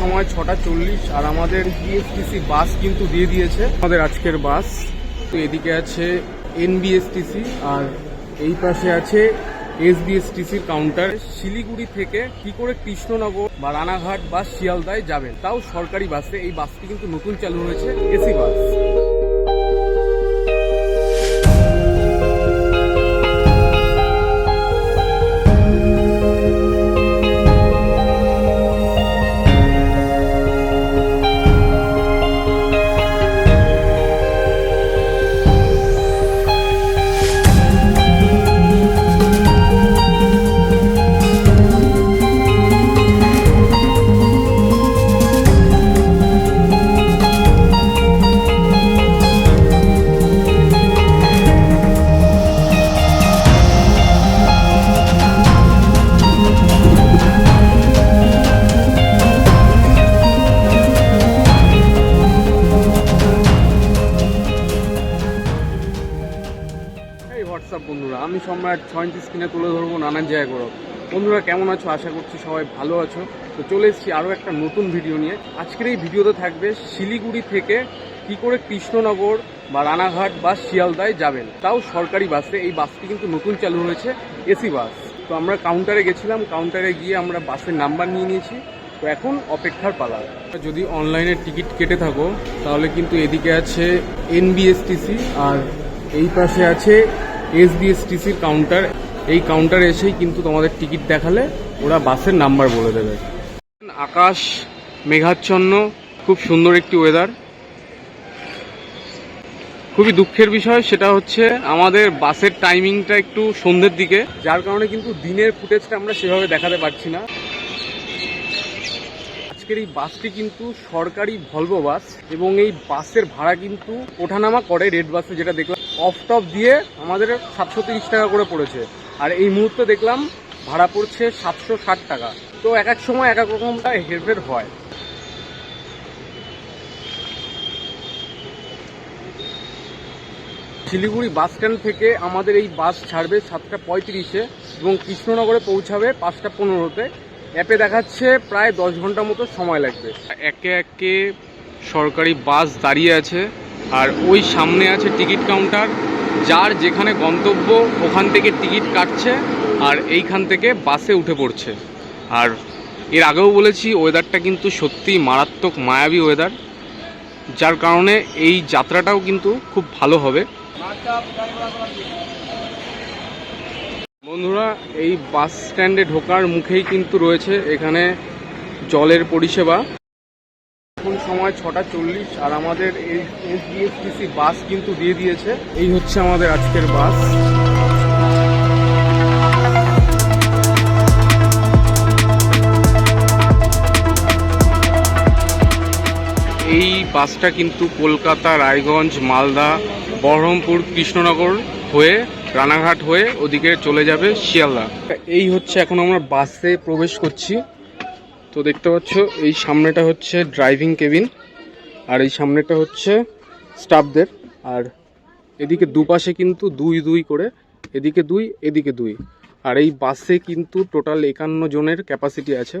সময় ছটা চল্লিশ আর আমাদের বিএসটিসি বাস কিন্তু দিয়ে দিয়েছে। আমাদের আজকের বাস। তো এদিকে আছে এনবিএসটিসি আর এই পাশে আছে এসবিএসটিসির কাউন্টার শিলিগুড়ি থেকে কি করে কৃষ্ণনগর বা রানাঘাট বা শিয়ালদায় যাবেন? তাও সরকারি বাসে। এই বাসটি কিন্তু নতুন চালু হয়েছে, এসি বাস। হোয়াটসঅ্যাপ বন্ধুরা, আমি সম্রাট ছয় ইঞ্চি স্ক্রিনে তুলে ধরবো নানান জায়গা করো। বন্ধুরা, কেমন আছো? আশা করছি সবাই ভালো আছো। তো চলে এসেছি আরও একটা নতুন ভিডিও নিয়ে। আজকের এই ভিডিওতে থাকবে শিলিগুড়ি থেকে কি করে কৃষ্ণনগর বা রানাঘাট বা শিয়ালদায় যাবেন। তাও সরকারি বাসে এই বাসটি কিন্তু নতুন চালু হয়েছে, এসি বাস তো আমরা কাউন্টারে গেছিলাম। কাউন্টারে গিয়ে আমরা বাসের নাম্বার নিয়ে নিয়েছি। তো এখন অপেক্ষার পালা। যদি অনলাইনে টিকিট কেটে থাকো, তাহলে কিন্তু এদিকে আছে এনবিএসটিসি আর এই পাশে আছে এসবিএসটিসির কাউন্টার এই কাউন্টারে এসেই কিন্তু তোমাদের টিকিট দেখালে ওরা বাসের নাম্বার বলে দেবে। আকাশ, মেঘাচ্ছন্ন, খুব সুন্দর একটি ওয়েদার খুবই দুঃখের বিষয় সেটা হচ্ছে আমাদের বাসের টাইমিংটা একটু সন্ধ্যের দিকে, যার কারণে কিন্তু দিনের ফুটেজটা আমরা সেভাবে দেখাতে পারছি না। আজকের এই বাসটি কিন্তু সরকারি ভলভো বাস এবং এই বাসের ভাড়া কিন্তু ওঠানামা করে রেড বাসে যেটা দেখলাম অফ টপ দিয়ে আমাদের সাতশো তিরিশ টাকা করে পড়েছে। আর এই মুহূর্তে দেখলাম ভাড়া পড়ছে সাতশো ষাট টাকা। তো এক এক সময় এক এক রকমটা হেরফের হয়। শিলিগুড়ি বাস স্ট্যান্ড থেকে আমাদের এই বাস ছাড়বে সাতটা পঁয়ত্রিশে এবং কৃষ্ণনগরে পৌঁছাবে পাঁচটা পনেরোতে। অ্যাপে দেখাচ্ছে প্রায় দশ ঘণ্টা মতো সময় লাগবে। একে একে সরকারি বাস দাঁড়িয়ে আছে আর ওই সামনে আছে টিকিট কাউন্টার, যার যেখানে গন্তব্য ওখান থেকে টিকিট কাটছে আর এইখান থেকে বাসে উঠে পড়ছে। আর এর আগেও বলেছি ওয়েদারটা কিন্তু সত্যিই মারাত্মক মায়াবী ওয়েদার যার কারণে এই যাত্রাটাও কিন্তু খুব ভালো হবে। বন্ধুরা, এই বাস স্ট্যান্ডে ঢোকার মুখেই কিন্তু রয়েছে এখানে জলের পরিষেবা। এখন সময় ছটা চল্লিশ আর আমাদের এই এসবিএসটিসি বাস কিন্তু দিয়ে দিয়েছে। এই হচ্ছে আমাদের আজকের বাস। এই বাসটা কিন্তু কলকাতা, রায়গঞ্জ, মালদা, বহরমপুর, কৃষ্ণনগর হয়ে রানাঘাট হয়ে ওদিকে চলে যাবে শিয়ালদা। এই হচ্ছে এখন আমরা বাসে প্রবেশ করছি। তো দেখতে পাচ্ছ, এই সামনেটা হচ্ছে ড্রাইভিং কেবিন আর এই সামনেটা হচ্ছে স্টাফদের আর এদিকে দুপাশে কিন্তু দুই দুই করে, এদিকে দুই এদিকে দুই। আর এই বাসে কিন্তু টোটাল একান্ন জনের ক্যাপাসিটি আছে।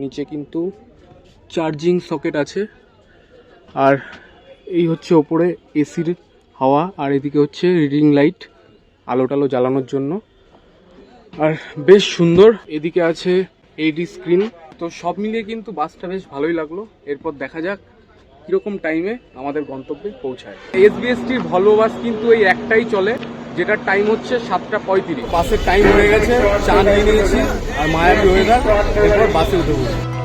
নিচে কিন্তু চার্জিং সকেট আছে। আর এই হচ্ছে ওপরে এসির হাওয়া আর এদিকে হচ্ছে রিডিং লাইট আলো টালো জ্বালানোর জন্য। আর বেশ সুন্দর, এদিকে আছে এইডি স্ক্রিন তো সব মিলিয়ে কিন্তু বাসটা বেশ ভালোই লাগল। এরপর দেখা যাক কীরকম টাইমে আমাদের গন্তব্যে পৌঁছায়। এসবিএসটির ভলভো বাস কিন্তু এই একটাই চলে, যেটার টাইম হচ্ছে সাতটা পঁয়ত্রিশ। বাসের টাইম হয়ে গেছে, চা নিয়ে নিয়েছি, আর মায়াবী ওয়েদার এরপর বাসে উঠে পড়ছি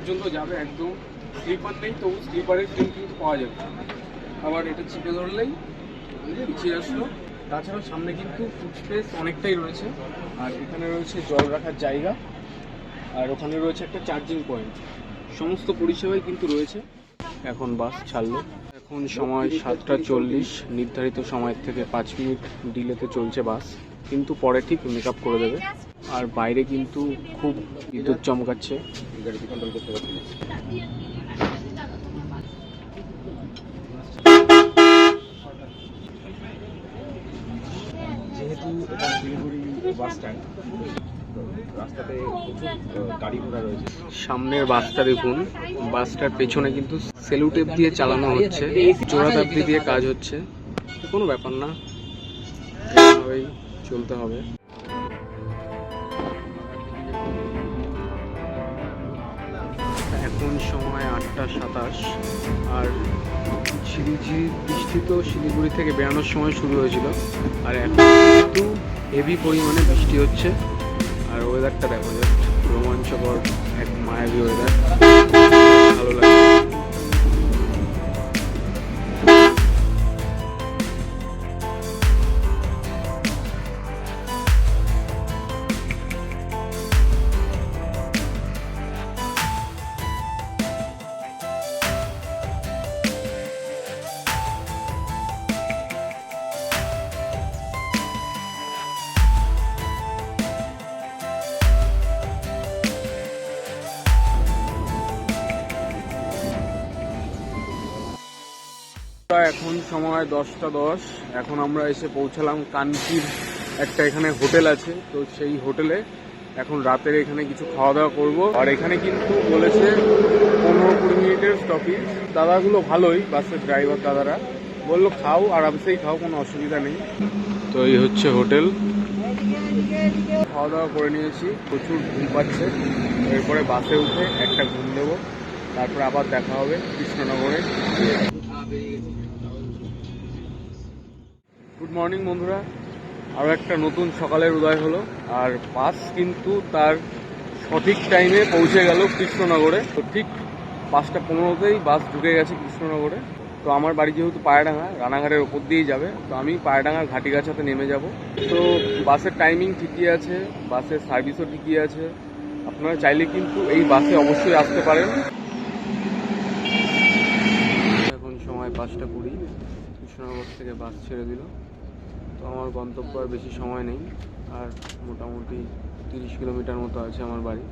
পর্যন্ত যাবে একদম স্লিপার নেই, তবু স্লিপারের ফিল কিন্তু পাওয়া যাবে। আবার এটা চিপে ধরলেই পিছিয়ে আসলো। তাছাড়াও সামনে কিন্তু ফুড স্পেস অনেকটাই রয়েছে। আর এখানে রয়েছে জল রাখার জায়গা। আর ওখানে রয়েছে একটা চার্জিং পয়েন্ট সমস্ত পরিষেবাই কিন্তু রয়েছে। এখন বাস ছাড়লো। এখন সময় সাতটা চল্লিশ। নির্ধারিত সময়ের থেকে পাঁচ মিনিট ডিলেতে চলছে বাস। কিন্তু পরে ঠিক মেক করে দেবে। আর বাইরে কিন্তু খুব বিদ্যুৎ চমকাচ্ছে। গাড়িতে কন্ট্রোল করতে পারছি না যেহেতু এটা শিলিগুড়ি বাস স্ট্যান্ড রাস্তাতে প্রচুর গাড়ি ঘোড়া রয়েছে। সামনের বাসটা দেখুন বাসটার পেছনে কিন্তু সেলুটেপ দিয়ে চালানো হচ্ছে জোড়া তাবদি দিয়ে কাজ হচ্ছে। কোনো ব্যাপার না চলতে হবে। এখন সময় আটটা সাতাশ। আর ঝিরিঝিরি বৃষ্টি তো শিলিগুড়ি থেকে বেরানোর সময় শুরু হয়েছিল। আর এখন একটু হেভি পরিমাণে বৃষ্টি হচ্ছে। আর ওয়েদারটা দেখো জাস্ট রোমাঞ্চকর এক মায়াবী ওয়েদার এখন সময় দশটা দশ। এখন আমরা এসে পৌঁছালাম কানকির একটা এখানে হোটেল আছে, তো সেই হোটেলে এখন রাতের এখানে কিছু খাওয়া দাওয়া করব। আর এখানে কিন্তু বলেছে পনেরো কুড়ি মিনিটের স্টপেজ দাদাগুলো ভালোই, বাসের ড্রাইভার দাদারা। বলল, খাও, আরামসেই খাও, কোনো অসুবিধা নেই। তো এই হচ্ছে হোটেল। খাওয়া দাওয়া করে নিয়েছি। প্রচুর ঘুম পাচ্ছে। এরপরে বাসে উঠে একটা ঘুম দেবো। তারপরে আবার দেখা হবে কৃষ্ণনগরে। গুড মর্নিং বন্ধুরা। আরও একটা নতুন সকালের উদয় হলো। আর বাস কিন্তু তার সঠিক টাইমে পৌঁছে গেল কৃষ্ণনগরে। তো ঠিক পাঁচটা পনেরোতেই বাস ঢুকে গেছে কৃষ্ণনগরে। তো আমার বাড়ি যেহেতু পায়রাডাঙ্গা রানাঘাটের ওপর দিয়েই যাবে। তো আমি পায়রাডাঙ্গার ঘাটিগাছাতে নেমে যাব। তো বাসের টাইমিং ঠিকই আছে, বাসের সার্ভিসও ঠিকই আছে। আপনারা চাইলে কিন্তু এই বাসে অবশ্যই আসতে পারেন। সময় পাঁচটা কুড়ি। কৃষ্ণনগর থেকে বাস ছেড়ে দিল। তো আমার গন্তব্য আর বেশি সময় নেই। আর মোটামুটি তিরিশ কিলোমিটার মতো আছে আমার বাড়ি।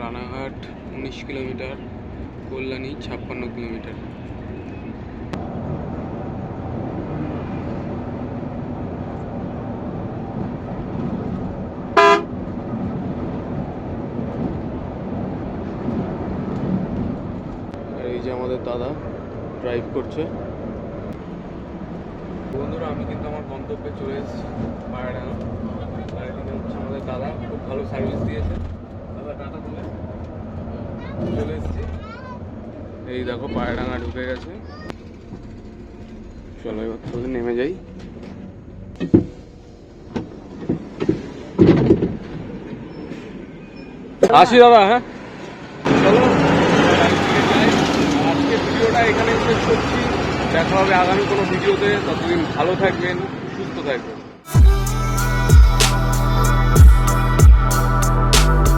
রানাঘাট উনিশ কিলোমিটার। কল্যাণী, ছাপ্পান্ন কিলোমিটার। এই যে আমাদের দাদা ড্রাইভ করছে। বন্ধুরা, আমি কিন্তু আমার গন্তব্যে চলে এসেছি পায়রাডাঙ্গা আর হচ্ছে আমাদের দাদা, খুব ভালো সার্ভিস দিয়েছে। দাদা, টাটা তুলে চলে এসেছি। এই দেখো পায়রাডাঙ্গা ঢুকে গেছে। চলো, এবার তাহলে নেমে যাই। আসি দাদা হ্যাঁ? চলো। আজকে ভিডিওটা এখানে শেষ করছি। দেখা হবে আগামী কোনো ভিডিওতে। ততদিন ভালো থাকবেন, সুস্থ থাকবেন।